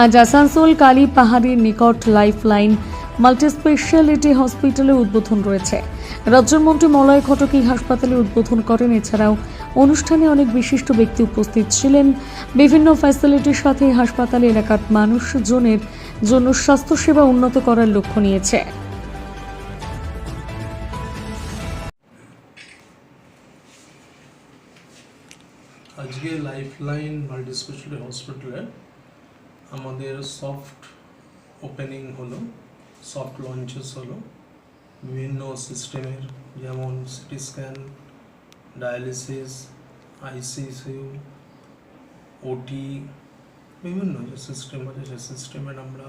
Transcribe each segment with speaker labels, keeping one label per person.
Speaker 1: আজ আসানসোল কালী পাহাড়ির নিকট life line multispeciality হসপিটালে উদ্বোধন রয়েছে। রাজ্যের মন্ত্রী মলয় ঘটক এই হাসপাতালে উদ্বোধন করেন। এছাড়াও অনুষ্ঠানে অনেক বিশিষ্ট ব্যক্তি উপস্থিত ছিলেন। বিভিন্ন ফ্যাসিলিটির সাথে হাসপাতালে এলাকার মানুষজনের জন্য স্বাস্থ্যসেবা উন্নত করার লক্ষ্য নিয়েছে।
Speaker 2: আজকে লাইফলাইন মাল্টি স্পেশালিটি হসপিটালে আমাদের সফট ওপেনিং হলো সফট লঞ্চেস হলো। বিভিন্ন সিস্টেমের যেমন CT scan dialysis ICU OT বিভিন্ন যে সিস্টেম আছে সেই সিস্টেমের আমরা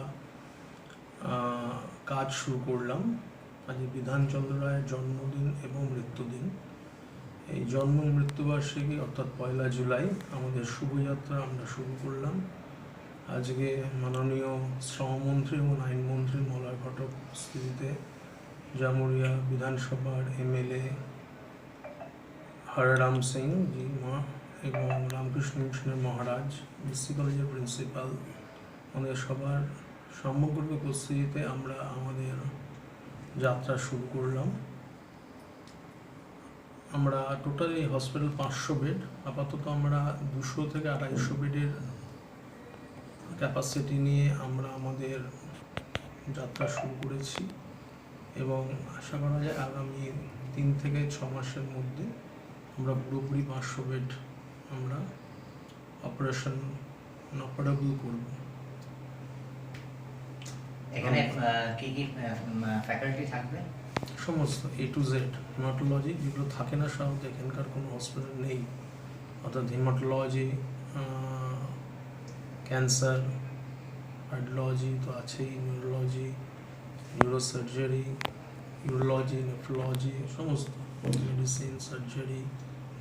Speaker 2: কাজ শুরু করলাম। আজকে বিধানচন্দ্র রায়ের জন্মদিন এবং মৃত্যুদিন। এই জন্ম মৃত্যুবার্ষিকী অর্থাৎ পয়লা জুলাই, আমাদের শুভযাত্রা আমরা শুরু করলাম। আজকে মাননীয় শ্রমমন্ত্রী এবং আইনমন্ত্রী মলয় ঘটক উপস্থিতিতে জামুরিয়া বিধানসভার এমএলএ হররাম সিং জি মা এবং রামকৃষ্ণ মিশনের মহারাজ বিসি কলেজের প্রিন্সিপাল আমাদের সবার সমগ্র উপস্থিতিতে আমরা আমাদের যাত্রা শুরু করলাম। আমরা টোটালি হসপিটাল পাঁচশো বেড আপাতত আমরা দুশো থেকে আড়াইশো বেডের ক্যাপাসিটি নিয়ে আমরা আমাদের যাত্রা শুরু করেছি এবং আশা করা যায় আগামী তিন থেকে ছ মাসের মধ্যে আমরা পুরোপুরি পাঁচশো বেড আমরা অপারেশন অপারেবল করব।
Speaker 3: এখানে কি কি ফ্যাকাল্টি থাকবে?
Speaker 2: সমস্ত এ টু জেড হিমাটোলজি যেগুলো থাকে না সাধারণত এখানকার কোনো হসপিটাল নেই। অর্থাৎ হিমাটোলজি ক্যান্সার কার্ডিওলজি তো আছেই নিউরোলজি নিউরোসার্জারি ইউরোলজি নেফ্রোলজি সমস্ত। মেডিসিন সার্জারি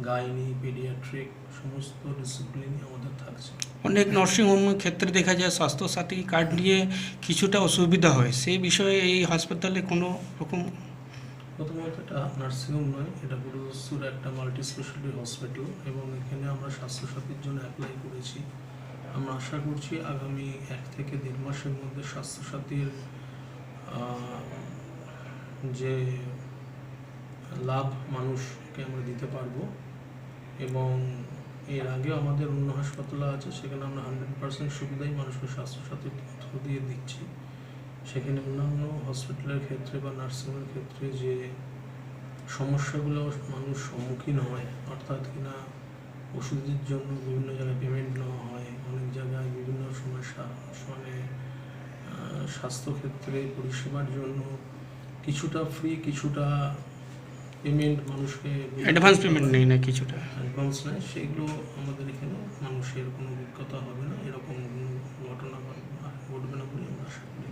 Speaker 2: গাইনি পেডিয়াট্রিক সমস্ত ডিসিপ্লিনই আমাদের থাকছে।
Speaker 4: অনেক নার্সিংহোমের ক্ষেত্রে দেখা যায় স্বাস্থ্যসাথী কার্ড নিয়ে কিছুটা অসুবিধা হয়। সেই বিষয়ে এই হাসপাতালে কোনো রকম
Speaker 2: প্রথমত এটা নার্সিংহোম নয় এটা গুরুদস্তুর একটা মাল্টি স্পেশালিটি হসপিটাল এবং এখানে আমরা স্বাস্থ্যসাথীর জন্য অ্যাপ্লাই করেছি। আমরা আশা করছি আগামী এক থেকে দেড় মাসের মধ্যে স্বাস্থ্যসাথীর যে লাভ মানুষকে আমরা দিতে পারব এবং এর আগেও আমাদের অন্য হাসপাতাল আছে, সেখানে আমরা হান্ড্রেড পার্সেন্ট সুবিধাই মানুষকে স্বাস্থ্যসাথীর থ্রু দিয়ে দিচ্ছি। সেখানে অন্যান্য হসপিটালের ক্ষেত্রে বা নার্সিংয়ের ক্ষেত্রে যে সমস্যাগুলো মানুষ সম্মুখীন হয়, অর্থাৎ কিনা ওষুধের জন্য বিভিন্ন জায়গায় পেমেন্ট নেওয়া হয় অনেক জায়গায় বিভিন্ন সমস্যা মানে আহ, স্বাস্থ্যক্ষেত্রে পরিষেবার জন্য কিছুটা ফ্রি কিছুটা পেমেন্ট মানুষকে
Speaker 4: অ্যাডভান্স পেমেন্ট নেই না কিছুটা?
Speaker 2: অ্যাডভান্স নেয় সেগুলো আমাদের এখানে মানুষের কোনো অভিজ্ঞতা হবে না। এরকম কোনো ঘটনা ঘটবে না বলে আমরা আশা করি।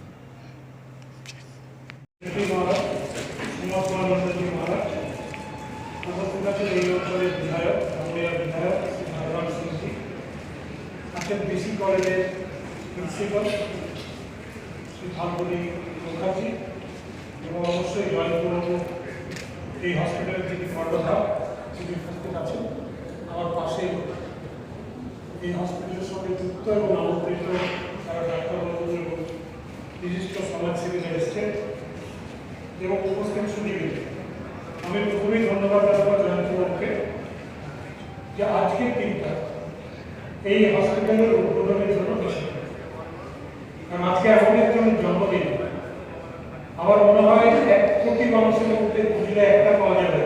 Speaker 5: বিধায়ক আমরিয়া বিধায়ক বিসি কলেজের প্রিন্সিপাল শ্রী এবং অবশ্যই জয়ন্তবাবু এই হসপিটালের যিনি আছেন, আমার পাশে এই হসপিটালের সঙ্গে যুক্ত তারা ডাক্তারবাবু এবং বিশিষ্ট সমাজসেবীরা এসছেন এবং উপস্থিত সুযোগী আমি প্রথমেই ধন্যবাদ জানাব জয়ন্তবাবুকে যে আজকের দিনটা এই হসপিটালের উদ্বোধনের জন্য বেশি কারণ আজকে এমন একজন জন্মদিন। আমার মনে হয় এক কোটি মানুষের মধ্যে খুঁজলে একটা পাওয়া যাবে।